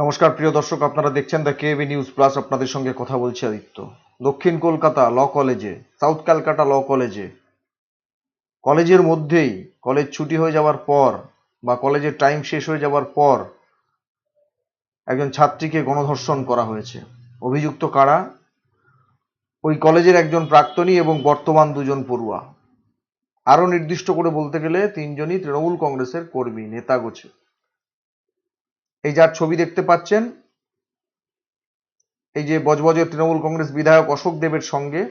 নমস্কার, প্রিয় দর্শক, আপনারা দেখছেন দ্য কেবি নিউজ প্লাস আপনাদের সঙ্গে কথা বলছি আদিত্য। দক্ষিণ কলকাতা ল কলেজে, সাউথ ক্যালকাটা ল কলেজে। কলেজের মধ্যেই, কলেজ ছুটি হয়ে যাওয়ার পর বা কলেজের টাইম শেষ হয়ে যাওয়ার পর একজন ছাত্রীকে গণধর্ষণ করা হয়েছে। অভিযুক্ত কারা? ওই কলেজের একজন প্রাক্তনী এবং বর্তমান দুজন পড়ুয়া। আরও নির্দিষ্ট করে বলতে গেলে তিনজনই তৃণমূল কংগ্রেসের কর্মী নেতা গোছে এই যার ছবি দেখতে পাচ্ছেন, এই যে বজবজের তৃণমূল কংগ্রেস বিধায়ক অশোক দেবের সঙ্গে,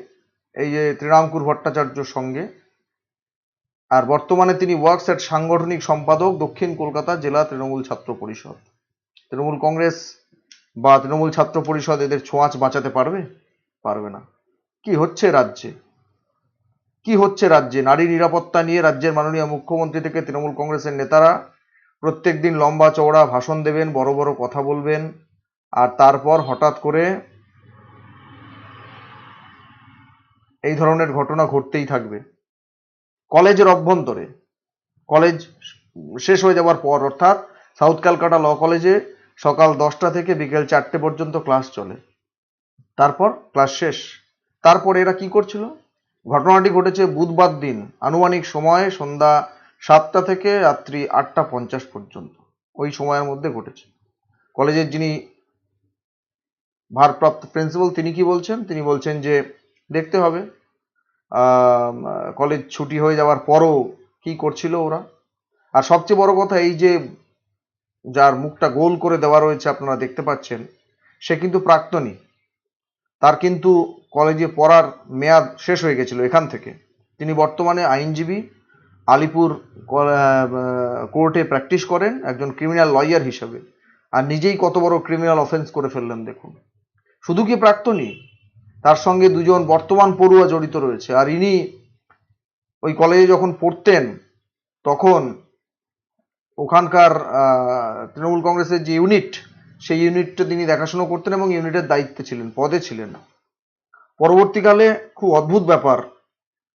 এই যে তৃণাঙ্কুর ভট্টাচার্যর সঙ্গে, আর বর্তমানে তিনি ওয়ার্কস এট সাংগঠনিক সম্পাদক দক্ষিণ কলকাতা জেলা তৃণমূল ছাত্র পরিষদ। তৃণমূল কংগ্রেস বা তৃণমূল ছাত্র পরিষদ এদের ছোঁয়াচ বাঁচাতে পারবে? পারবে না। কি হচ্ছে রাজ্যে? কি হচ্ছে রাজ্যে? নারী নিরাপত্তা নিয়ে রাজ্যের মাননীয় মুখ্যমন্ত্রী থেকে তৃণমূল কংগ্রেসের নেতারা প্রত্যেকদিন লম্বা চওড়া ভাষণ দেবেন, বড় বড় কথা বলবেন। আর তারপর হঠাৎ করে এই ধরনের ঘটনা ঘটতেই থাকবে। কলেজের অভ্যন্তরে, কলেজ শেষ হয়ে যাওয়ার পর, অর্থাৎ সাউথ ক্যালকাটা ল কলেজে সকাল দশটা থেকে বিকেল চারটে পর্যন্ত ক্লাস চলে। তারপর ক্লাস শেষ। তারপর এরা কি করছিল? ঘটনাটি ঘটেছে বুধবার দিন, আনুমানিক সময়ে সন্ধ্যা সাতটা থেকে রাত্রি আটটা পঞ্চাশ পর্যন্ত। ওই সময়ের মধ্যে ঘটেছে। কলেজের যিনি ভারপ্রাপ্ত প্রিন্সিপাল, তিনি কি বলছেন? তিনি বলছেন যে, দেখতে হবে। কলেজ ছুটি হয়ে যাওয়ার পরও কি করছিল ওরা? আর সবচেয়ে বড় কথা, এই যে যার মুখটা গোল করে দেওয়া রয়েছে, আপনারা দেখতে পাচ্ছেন, সে কিন্তু প্রাক্তনী। তার কিন্তু কলেজে পড়ার মেয়াদ শেষ হয়ে গেছিল এখান থেকে। তিনি বর্তমানে আইনজীবী। আলিপুর কোর্টে প্র্যাকটিস করেন একজন ক্রিমিনাল লয়ার হিসেবে। আর নিজেই কত বড় ক্রিমিনাল অফেন্স করে ফেললেন, দেখুন। শুধু কি প্রাক্তনী? তার সঙ্গে দুজন বর্তমান পড়ুয়া জড়িত রয়েছে। আর ইনি ওই কলেজে যখন পড়তেন, তখন ওখানকার তৃণমূল কংগ্রেসের যে ইউনিট, সেই ইউনিটটা তিনি দেখাশোনা করতেন এবং ইউনিটের দায়িত্বে ছিলেন, পদে ছিলেন। পরবর্তীকালে খুব অদ্ভুত ব্যাপার,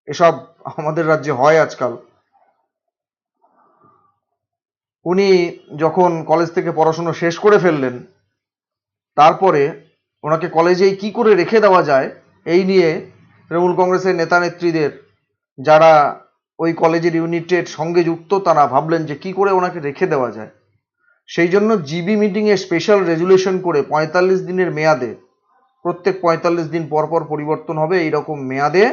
এসব আমাদের রাজ্যে হয় আজকাল। উনি যখন কলেজ থেকে পড়াশোনা শেষ করে ফেললেন, তারপরে ওনাকে কলেজেই কি করে রেখে দেওয়া যায়, এই নিয়ে তৃণমূল কংগ্রেসের নেতা নেত্রীদের যারা ওই কলেজের ইউনিটের সঙ্গে যুক্ত, তারা ভাবলেন যে কি করে ওনাকে রেখে দেওয়া যায়। সেই জন্য জিবি মিটিংয়ে স্পেশাল রেজুলেশন করে পঁয়তাল্লিশ দিনের মেয়াদে, প্রত্যেক পঁয়তাল্লিশ দিন পর পর পরিবর্তন হবে, এইরকম মেয়াদে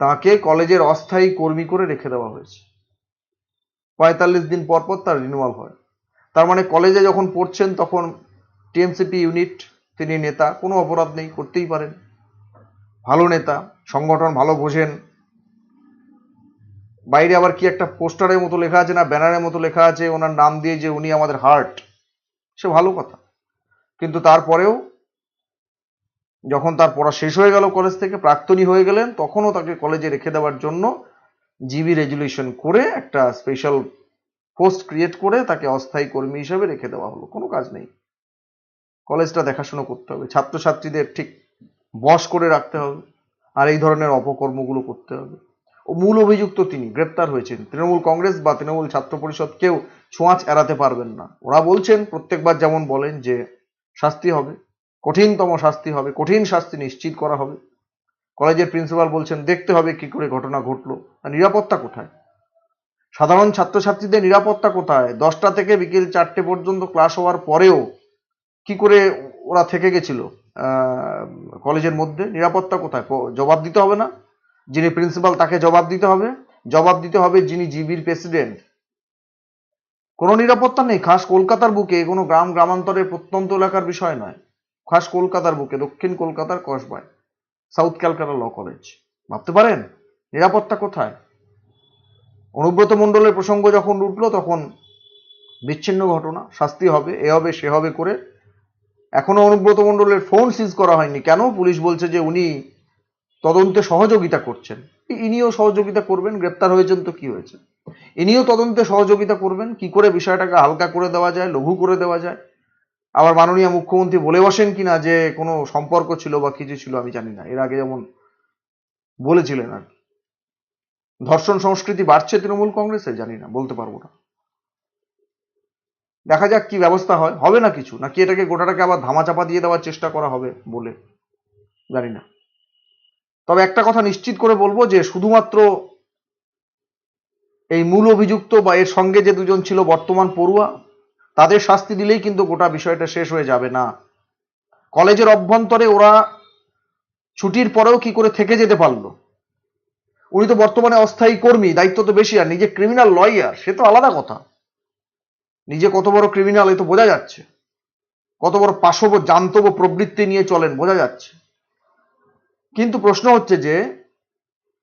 তাকে কলেজের অস্থায়ী কর্মী করে রেখে দেওয়া হয়েছে। পঁয়তাল্লিশ দিন পর পর তার রিনিউয়াল হয়। তার মানে কলেজে যখন পড়ছেন তখন টিএমসিপি ইউনিট তিনি নেতা, কোনো অপরাধ নেই, করতেই পারেন। ভালো নেতা, সংগঠন ভালো বোঝেন। বাইরে আবার কি একটা পোস্টারের মতো লেখা আছে না, ব্যানারের মতো লেখা আছে, ওনার নাম দিয়ে যে উনি আমাদের হার্ট সে ভালো কথা। কিন্তু তারপরেও যখন তার পড়া শেষ হয়ে গেল কলেজ থেকে, প্রাক্তনী হয়ে গেলেন, তখনও তাকে কলেজে রেখে দেওয়ার জন্য জিবি রেজুলেশন করে একটা স্পেশাল পোস্ট ক্রিয়েট করে তাকে অস্থায়ী কর্মী হিসেবে রেখে দেওয়া হলো। কোনো কাজ নেই। কলেজটা দেখাশোনা করতে হবে। ছাত্রছাত্রীদের ঠিক বশ করে রাখতে হবে। আর এই ধরনের অপকর্মগুলো করতে হবে। ও মূল অভিযুক্ত তিনি, গ্রেপ্তার হয়েছেন। তৃণমূল কংগ্রেস বা তৃণমূল ছাত্র পরিষদ কেউ ছোঁয়াচ এড়াতে পারবেন না। ওরা বলছেন, প্রত্যেকবার যেমন বলেন যে শাস্তি হবে, কঠিনতম শাস্তি হবে, কঠিন শাস্তি নিশ্চিত করা হবে। কলেজের প্রিন্সিপাল বলছেন, দেখতে হবে কি করে ঘটনা ঘটলো নিরাপত্তা কোথায়? সাধারণ ছাত্রছাত্রীদের নিরাপত্তা কোথায়? দশটা থেকে বিকেল চারটে পর্যন্ত ক্লাস হওয়ার পরেও কি করে ওরা থেকে গেছিল? কলেজের মধ্যে নিরাপত্তা কোথায়? জবাব দিতে হবে না? যিনি প্রিন্সিপাল তাকে জবাব দিতে হবে? জবাব দিতে হবে যিনি জিবির প্রেসিডেন্ট। কোনো নিরাপত্তা নেই, খাস কলকাতার বুকে। কোনো গ্রাম গ্রামান্তরের প্রত্যন্ত এলাকার বিষয় নয়। খাস কলকাতার বুকে, দক্ষিণ কলকাতার কসবায়। South Calcutta law college. ভাবতে পারেন? নিরাপত্তা কোথায়? অনুব্রত মণ্ডলের প্রসঙ্গ যখন উঠল, তখন বিচ্ছিন্ন ঘটনা, শাস্তি হবে, এ হবে, সে হবে করে। এখনও অনুব্রত মণ্ডলের ফোন সিজ করা হয়নি। কেন? পুলিশ বলছে যে উনি তদন্তে সহযোগিতা করছেন। ইনিও সহযোগিতা করবেন, গ্রেপ্তার হয়েছেন তো কি হয়েছে? ইনিও তদন্তে সহযোগিতা করবেন, কি করে বিষয়টাকে হালকা করে দেওয়া যায়, লঘু করে দেওয়া যায়? আবার মাননীয় মুখ্যমন্ত্রী বলে বসেন কিনা যে কোনো সম্পর্ক ছিল বা কিছু ছিল, আমি জানি না। এর আগে যেমন বলেছিলেন আর। ধর্ষণ সংস্কৃতি বাড়ছে তৃণমূল কংগ্রেসে? জানি না, বলতে পারব না। দেখা যাক কি ব্যবস্থা হয়। হবে না কিছু? নাকি এটাকে গোটাটাকে আবার ধামাচাপা দিয়ে দেওয়ার চেষ্টা করা হবে বলে? জানি না। তবে একটা কথা নিশ্চিত করে বলব যে শুধুমাত্র এই মূল অভিযুক্ত বা এর সঙ্গে যে দুজন ছিল বর্তমান পড়ুয়া তাদের শাস্তি দিলেই কিন্তু গোটা বিষয়টা শেষ হয়ে যাবে না। কলেজের অভ্যন্তরে ওরা ছুটির পরেও কি করে থেকে যেতে পারল? উনি তো বর্তমানে অস্থায়ী কর্মী, দায়িত্ব তো বেশি, আর নিজে ক্রিমিনাল লয়ার সে তো আলাদা কথা। নিজে কত বড় ক্রিমিনাল এ তো বোঝা যাচ্ছে। কত বড় পাশব জান্তব প্রবৃত্তি নিয়ে চলেন, বোঝা যাচ্ছে। কিন্তু প্রশ্ন হচ্ছে যে,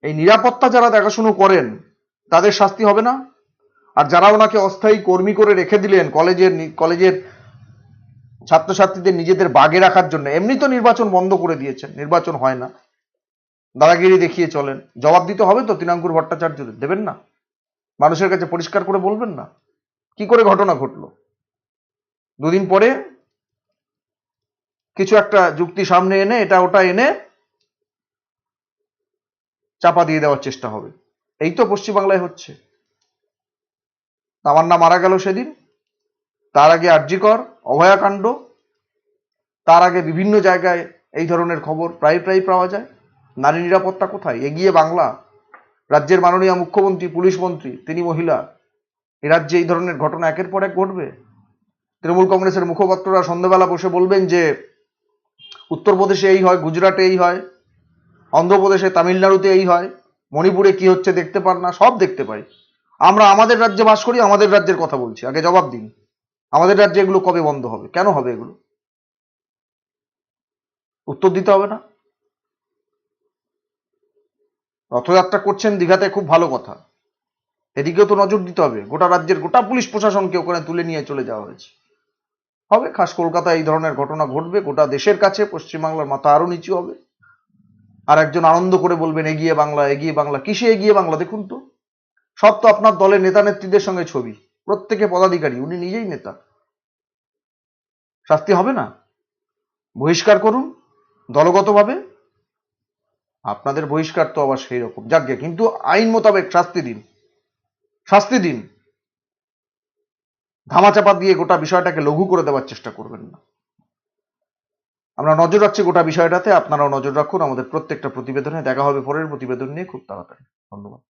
এই নিরাপত্তা যারা দেখাশুনো করেন, তাদের শাস্তি হবে না? আর যারা ওনাকে অস্থায়ী কর্মী করে রেখে দিলেন কলেজের কলেজের ছাত্রছাত্রীদের নিজেদের বাগে রাখার জন্য, এমনি তো নির্বাচন বন্ধ করে দিয়েছেন, নির্বাচন হয় না। দাদাগিরি দেখিয়ে চলেন। জবাব দিতে হবে তো তৃণাঙ্কুর ভট্টাচার্যদের, দেবেন না? মানুষের কাছে পরিষ্কার করে বলবেন না? কি করে ঘটনা ঘটলো? দুদিন পরে কিছু একটা যুক্তি সামনে এনে, এটা ওটা এনে চাপা দিয়ে দেওয়ার চেষ্টা হবে। এই তো পশ্চিমবাংলায় হচ্ছে। তামান্না মারা গেল সেদিন। তার আগে আর্যিকর অভয়াকাণ্ড। তার আগে বিভিন্ন জায়গায় এই ধরনের খবর প্রায় প্রায় পাওয়া যায়। নারী নিরাপত্তা কোথায়? এগিয়ে বাংলা। রাজ্যের মাননীয় মুখ্যমন্ত্রী, পুলিশ মন্ত্রী, তিনি মহিলা। এ রাজ্যে এই ধরনের ঘটনা একের পর এক ঘটবে। তৃণমূল কংগ্রেসের মুখপাত্ররা সন্ধ্যাবেলা বসে বলবেন যে, উত্তরপ্রদেশে এই হয়, গুজরাটে এই হয়, অন্ধ্রপ্রদেশে তামিলনাড়ুতে এই হয়, মণিপুরে কি হচ্ছে দেখতে পান না, সব দেখতে পাই। আমরা আমাদের রাজ্যে বাস করি, আমাদের রাজ্যের কথা বলছি। আগে জবাব দিন। আমাদের রাজ্যে এগুলো কবে বন্ধ হবে? কেন হবে এগুলো? উত্তর দিতে হবে না। রথযাত্রা করছেন দীঘাতে খুব ভালো কথা। এদিকেও তো নজর দিতে হবে। গোটা রাজ্যের, গোটা পুলিশ প্রশাসনকে ওখানে তুলে নিয়ে চলে যাওয়া হয়েছে। হবে, খাস কলকাতায় এই ধরনের ঘটনা ঘটবে। গোটা দেশের কাছে, পশ্চিমবাংলার মাথা আরও নিচু হবে। আর একজন আনন্দ করে বলবেন, এগিয়ে বাংলা এগিয়ে বাংলা, কিসে এগিয়ে বাংলা? দেখুন তো। সব তো আপনার দলের নেতা নেত্রীদের সঙ্গে ছবি। প্রত্যেকে পদাধিকারী, উনি নিজেই নেতা। শাস্তি হবে না? বহিষ্কার করুন, দলগতভাবে। আপনাদের বহিষ্কার তো আবার সেই রকম। যাকে কিন্তু আইন মোতাবেক শাস্তি দিন। শাস্তি দিন। ধামাচাপা দিয়ে গোটা বিষয়টাকে লঘু করে দেওয়ার চেষ্টা করবেন না। আমরা নজর রাখছি গোটা বিষয়টাতে। আপনারাও নজর রাখুন আমাদের প্রত্যেকটা প্রতিবেদনে। দেখা হবে পরের প্রতিবেদন নিয়ে খুব তাড়াতাড়ি। ধন্যবাদ।